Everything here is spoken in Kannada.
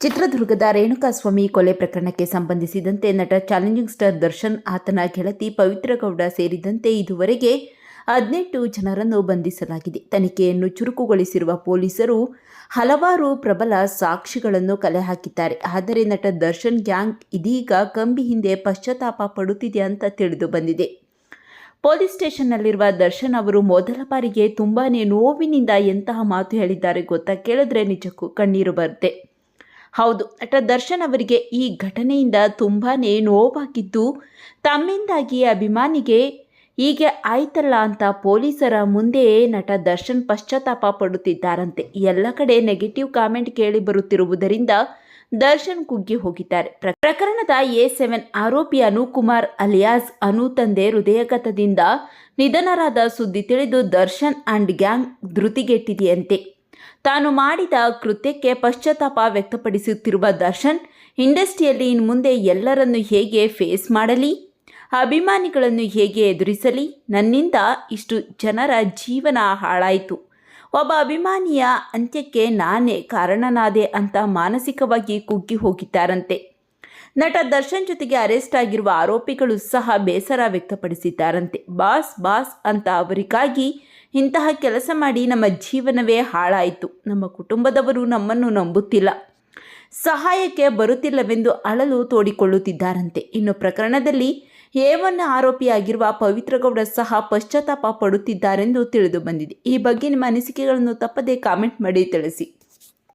ಚಿತ್ರದುರ್ಗದ ರೇಣುಕಾಸ್ವಾಮಿ ಕೊಲೆ ಪ್ರಕರಣಕ್ಕೆ ಸಂಬಂಧಿಸಿದಂತೆ ನಟ ಚಾಲೆಂಜಿಂಗ್ ಸ್ಟಾರ್ ದರ್ಶನ್, ಆತನ ಗೆಳತಿ ಪವಿತ್ರಗೌಡ ಸೇರಿದಂತೆ ಇದುವರೆಗೆ ಹದಿನೆಂಟು ಜನರನ್ನು ಬಂಧಿಸಲಾಗಿದೆ. ತನಿಖೆಯನ್ನು ಚುರುಕುಗೊಳಿಸಿರುವ ಪೊಲೀಸರು ಹಲವಾರು ಪ್ರಬಲ ಸಾಕ್ಷಿಗಳನ್ನು ಕಲೆ ಹಾಕಿದ್ದಾರೆ. ಆದರೆ ನಟ ದರ್ಶನ್ ಗ್ಯಾಂಗ್ ಇದೀಗ ಕಂಬಿ ಹಿಂದೆ ಪಶ್ಚಾತ್ತಾಪ ಪಡುತ್ತಿದೆ ಅಂತ ತಿಳಿದು ಬಂದಿದೆ. ಪೊಲೀಸ್ ಸ್ಟೇಷನ್ನಲ್ಲಿರುವ ದರ್ಶನ್ ಅವರು ಮೊದಲ ಬಾರಿಗೆ ತುಂಬಾ ನೋವಿನಿಂದ ಎಂತಹ ಮಾತು ಹೇಳಿದ್ದಾರೆ ಗೊತ್ತಾ? ಕೇಳಿದ್ರೆ ನಿಜಕ್ಕೂ ಕಣ್ಣೀರು ಬರುತ್ತೆ. ಹೌದು, ನಟ ದರ್ಶನ್ ಅವರಿಗೆ ಈ ಘಟನೆಯಿಂದ ತುಂಬಾ ನೋವಾಗಿದ್ದು ತಮ್ಮಿಂದಾಗಿ ಅಭಿಮಾನಿಗೆ ಹೀಗೆ ಆಯ್ತಲ್ಲ ಅಂತ ಪೊಲೀಸರ ಮುಂದೆ ನಟ ದರ್ಶನ್ ಪಶ್ಚಾತ್ತಾಪ ಪಡುತ್ತಿದ್ದಾರಂತೆ. ಎಲ್ಲ ಕಡೆ ನೆಗೆಟಿವ್ ಕಾಮೆಂಟ್ ಕೇಳಿ ಬರುತ್ತಿರುವುದರಿಂದ ದರ್ಶನ್ ಕುಗ್ಗಿ ಹೋಗಿದ್ದಾರೆ. ಪ್ರ- ಪ್ರಕರಣದ ಎ ಸೆವೆನ್ ಆರೋಪಿ ಅನುಕುಮಾರ್ ಅಲಿಯಾಸ್ ಅನು ತಂದೆ ಹೃದಯಘಾತದಿಂದ ನಿಧನರಾದ ಸುದ್ದಿ ತಿಳಿದು ದರ್ಶನ್ ಅಂಡ್ ಗ್ಯಾಂಗ್ ಧೃತಿಗೆಟ್ಟಿದೆಯಂತೆ. ತಾನು ಮಾಡಿದ ಕೃತ್ಯಕ್ಕೆ ಪಶ್ಚಾತ್ತಾಪ ವ್ಯಕ್ತಪಡಿಸುತ್ತಿರುವ ದರ್ಶನ್, ಇಂಡಸ್ಟ್ರಿಯಲ್ಲಿ ಇನ್ನು ಮುಂದೆ ಎಲ್ಲರನ್ನು ಹೇಗೆ ಫೇಸ್ ಮಾಡಲಿ, ಅಭಿಮಾನಿಗಳನ್ನು ಹೇಗೆ ಎದುರಿಸಲಿ, ನನ್ನಿಂದ ಇಷ್ಟು ಜನರ ಜೀವನ ಹಾಳಾಯಿತು. ಒಬ್ಬ ಅಭಿಮಾನಿಯ ಅಂತ್ಯಕ್ಕೆ ನಾನೇ ಕಾರಣನಾದೆ ಅಂತ ಮಾನಸಿಕವಾಗಿ ಕುಗ್ಗಿ ಹೋಗಿದ್ದಾರಂತೆ. ನಟ ದರ್ಶನ್ ಜೊತೆಗೆ ಅರೆಸ್ಟ್ ಆಗಿರುವ ಆರೋಪಿಗಳು ಸಹ ಬೇಸರ ವ್ಯಕ್ತಪಡಿಸಿದ್ದಾರಂತೆ. ಬಾಸ್ ಬಾಸ್ ಅಂತ ಅವರಿಗಾಗಿ ಇಂತಹ ಕೆಲಸ ಮಾಡಿ ನಮ್ಮ ಜೀವನವೇ ಹಾಳಾಯಿತು. ನಮ್ಮ ಕುಟುಂಬದವರು ನಮ್ಮನ್ನು ನಂಬುತ್ತಿಲ್ಲ. ಸಹಾಯಕ್ಕೆ ಬರುತ್ತಿಲ್ಲವೆಂದು ಅಳಲು ತೋಡಿಕೊಳ್ಳುತ್ತಿದ್ದಾರಂತೆ. ಇನ್ನು ಪ್ರಕರಣದಲ್ಲಿ ಏವನ್ನ ಆರೋಪಿಯಾಗಿರುವ ಪವಿತ್ರಗೌಡ ಸಹ ಪಶ್ಚಾತ್ತಾಪ ಪಡುತ್ತಿದ್ದಾರೆಂದು ತಿಳಿದು ಬಂದಿದೆ. ಈ ಬಗ್ಗೆ ನಿಮ್ಮ ಅನಿಸಿಕೆಗಳನ್ನು ತಪ್ಪದೇ ಕಾಮೆಂಟ್ ಮಾಡಿ ತಿಳಿಸಿ.